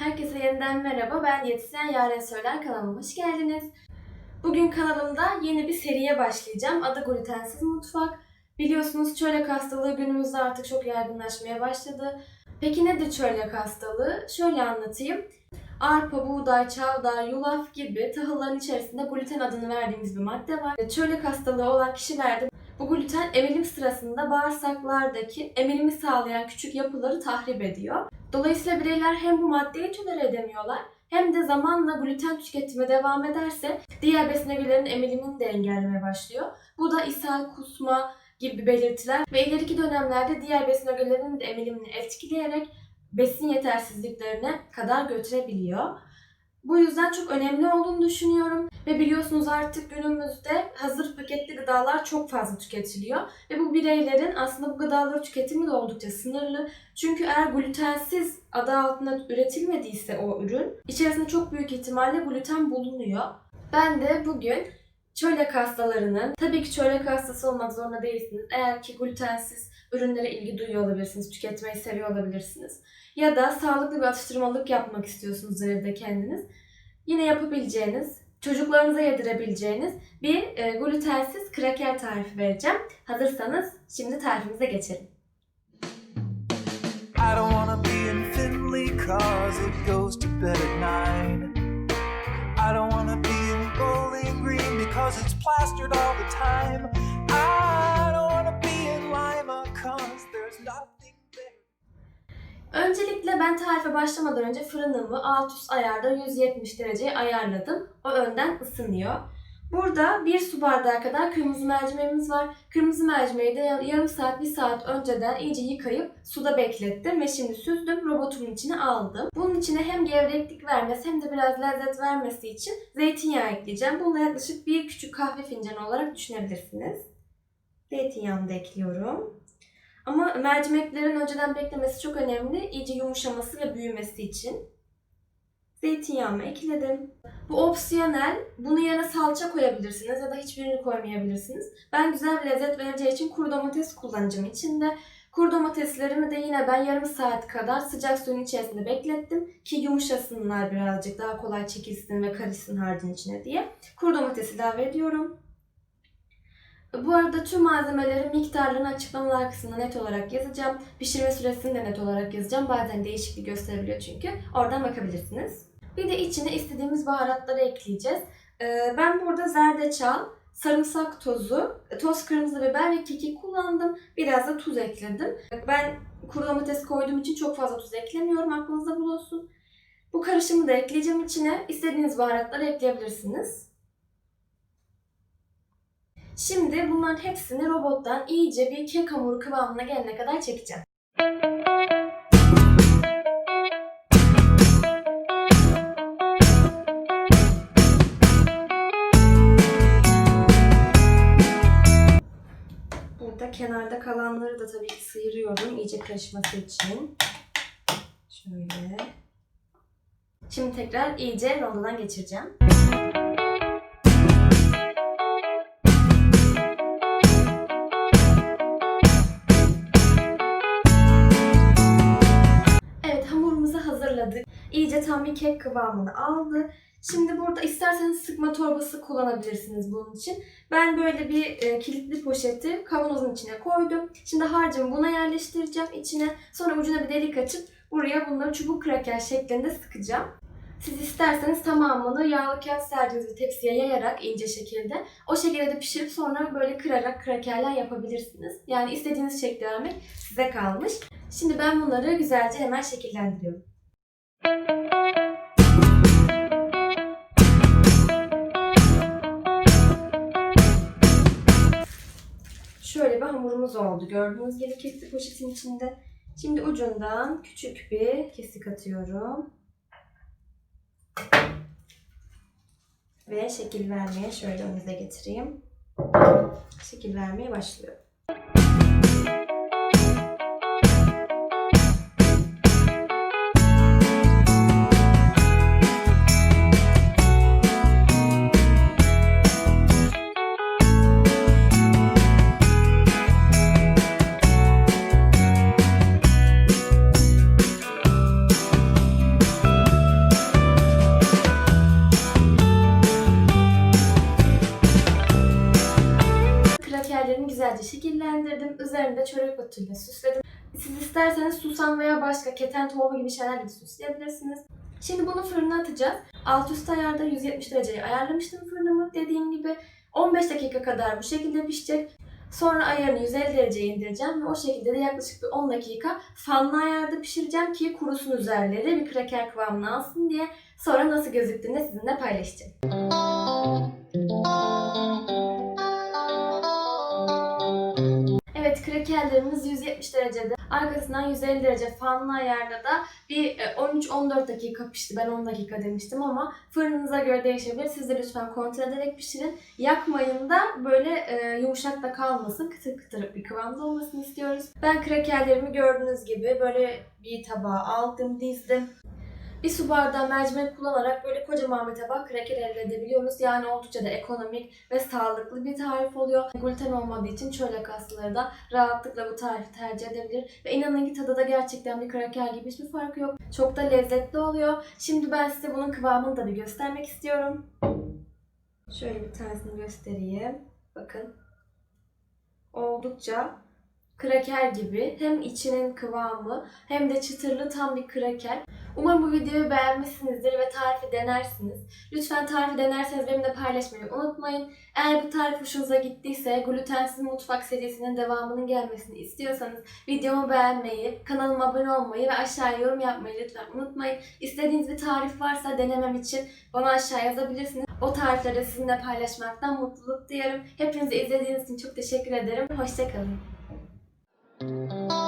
Herkese yeniden merhaba. Ben diyetisyen Yaren Söyler kanalıma hoş geldiniz. Bugün kanalımda yeni bir seriye başlayacağım. Adı Glutensiz Mutfak. Biliyorsunuz çölyak hastalığı günümüzde artık çok yaygınlaşmaya başladı. Peki nedir çölyak hastalığı? Şöyle anlatayım. Arpa, buğday, çavdar, yulaf gibi tahılların içerisinde gluten adını verdiğimiz bir madde var. Çölyak hastalığı olan kişilerde bu gluten emilim sırasında bağırsaklardaki emilimi sağlayan küçük yapıları tahrip ediyor. Dolayısıyla bireyler hem bu maddeyi tolere edemiyorlar hem de zamanla gluten tüketimi devam ederse diğer besin ögelerin emilimini de engellemeye başlıyor. Bu da ishal, kusma gibi belirtiler ve ileriki dönemlerde diğer besin ögelerinin de emilimini etkileyerek besin yetersizliklerine kadar götürebiliyor. Bu yüzden çok önemli olduğunu düşünüyorum ve biliyorsunuz artık günümüzde hazır paketli gıdalar çok fazla tüketiliyor ve bu bireylerin aslında bu gıdaları tüketimi de oldukça sınırlı. Çünkü eğer glutensiz adı altında üretilmediyse o ürün içerisinde çok büyük ihtimalle gluten bulunuyor. Ben de bugün çölyak hastalarının, tabii ki çölyak hastası olmak zorunda değilsiniz. Eğer ki glutensiz ürünlere ilgi duyuyor olabilirsiniz, tüketmeyi seviyor olabilirsiniz. Ya da sağlıklı bir atıştırmalık yapmak istiyorsunuz evde kendiniz. Yine yapabileceğiniz, çocuklarınıza yedirebileceğiniz bir e, glutensiz kraker tarifi vereceğim. Hazırsanız şimdi tarifimize geçelim. I don't wanna be in Finley cause it goes to bed at nine. Because it's plastered all the time. I don't wanna be in Lima cause there's nothing there. Öncelikle ben tarife başlamadan önce fırınımı alt üst ayarda 170 dereceye ayarladım. O önden ısınıyor. Burada bir su bardağı kadar kırmızı mercimeğimiz var. Kırmızı mercimeği de yarım saat, bir saat önceden iyice yıkayıp suda beklettim ve şimdi süzdüm, robotumun içine aldım. Bunun içine hem gevreklik vermesi hem de biraz lezzet vermesi için zeytinyağı ekleyeceğim. Bunu yaklaşık bir küçük kahve fincanı olarak düşünebilirsiniz. Zeytinyağını da ekliyorum. Ama mercimeklerin önceden beklemesi çok önemli. İyice yumuşaması ve büyümesi için. Zeytinyağımı ekledim. Bu opsiyonel. Bunu yerine salça koyabilirsiniz ya da hiçbirini koymayabilirsiniz. Ben güzel bir lezzet vereceği için kuru domates kullanacağım içinde. Kuru domateslerimi de yine ben yarım saat kadar sıcak suyun içerisinde beklettim ki yumuşasınlar birazcık daha kolay çekilsin ve karışsın harcın içine diye. Kuru domatesi ilave ediyorum. Bu arada tüm malzemelerin miktarlarını açıklamalar kısmına net olarak yazacağım. Pişirme süresini de net olarak yazacağım. Bazen değişiklik gösterebiliyor çünkü. Oradan bakabilirsiniz. Bir de içine istediğimiz baharatları ekleyeceğiz. Ee, Ben burada zerdeçal, sarımsak tozu, toz kırmızı biber ve kekik kullandım. Biraz da tuz ekledim. Ben kuru domates koyduğum için çok fazla tuz eklemiyorum. Aklınızda bulunsun. Bu karışımı da ekleyeceğim içine. İstediğiniz baharatları ekleyebilirsiniz. Şimdi bunların hepsini robottan iyice bir kek hamuru kıvamına gelene kadar çekeceğim. Kenarda kalanları da tabii ki sıyırıyorum iyice karışması için. Şöyle. Şimdi tekrar iyice rondodan geçireceğim. Evet hamurumuzu hazırladık. İyice tam bir kek kıvamını aldı. Şimdi burada isterseniz sıkma torbası kullanabilirsiniz bunun için. Ben böyle bir e, kilitli poşeti kavanozun içine koydum. Şimdi harcımı buna yerleştireceğim içine. Sonra ucuna bir delik açıp buraya bunları çubuk kraker şeklinde sıkacağım. Siz isterseniz tamamını yağlı kağıt serdiğiniz tepsiye yayarak ince şekilde o şekilde de pişirip sonra böyle kırarak krakerler yapabilirsiniz. Yani istediğiniz şekli vermek size kalmış. Şimdi ben bunları güzelce hemen şekillendiriyorum. Şöyle bir hamurumuz oldu. Gördüğünüz gibi kesik poşetin içinde. Şimdi ucundan küçük bir kesik atıyorum. Ve şekil vermeye şöyle önünüze getireyim. Şekil vermeye başlıyorum. Üzerini de çörek otuyla süsledim. Siz isterseniz susam veya başka keten tohumu gibi şeylerle süsleyebilirsiniz. Şimdi bunu fırına atacağız. Alt üst ayarda 170 dereceye ayarlamıştım fırınımı. Dediğim gibi 15 dakika kadar bu şekilde pişecek. Sonra ayarını 150 dereceye indireceğim ve o şekilde de yaklaşık bir 10 dakika fanlı ayarda pişireceğim ki kurusun üzerleri bir kraker kıvamını alsın diye. Sonra nasıl gözüktüğünü sizinle paylaşacağım. Krakerlerimiz 170 derecede. Arkasından 150 derece fanlı ayarda da bir e, 13-14 dakika pişti. Ben 10 dakika demiştim ama fırınınıza göre değişebilir. Siz de lütfen kontrol ederek pişirin. Yakmayın da böyle e, yumuşak da kalmasın. Kıtır kıtır bir kıvamda olmasını istiyoruz. Ben krakerlerimi gördüğünüz gibi böyle bir tabağa aldım, dizdim. Bir su bardağı mercimek kullanarak böyle kocaman bir tabak kraker elde edebiliyoruz. Yani oldukça da ekonomik ve sağlıklı bir tarif oluyor. Gluten olmadığı için çölyak hastaları da rahatlıkla bu tarifi tercih edebilir. Ve inanın ki tadı da gerçekten bir kraker gibi hiçbir farkı yok. Çok da lezzetli oluyor. Şimdi ben size bunun kıvamını da bir göstermek istiyorum. Şöyle bir tanesini göstereyim. Bakın. Oldukça kraker gibi. Hem içinin kıvamı hem de çıtırlı tam bir kraker. Umarım bu videoyu beğenmişsinizdir ve tarifi denersiniz. Lütfen tarifi denerseniz benimle paylaşmayı unutmayın. Eğer bu tarif hoşunuza gittiyse glutensiz mutfak serisinin devamının gelmesini istiyorsanız videomu beğenmeyi, kanalıma abone olmayı ve aşağıya yorum yapmayı lütfen unutmayın. İstediğiniz bir tarif varsa denemem için bana aşağı yazabilirsiniz. O tarifleri sizinle paylaşmaktan mutluluk duyarım. Hepinize izlediğiniz için çok teşekkür ederim. Hoşçakalın. Música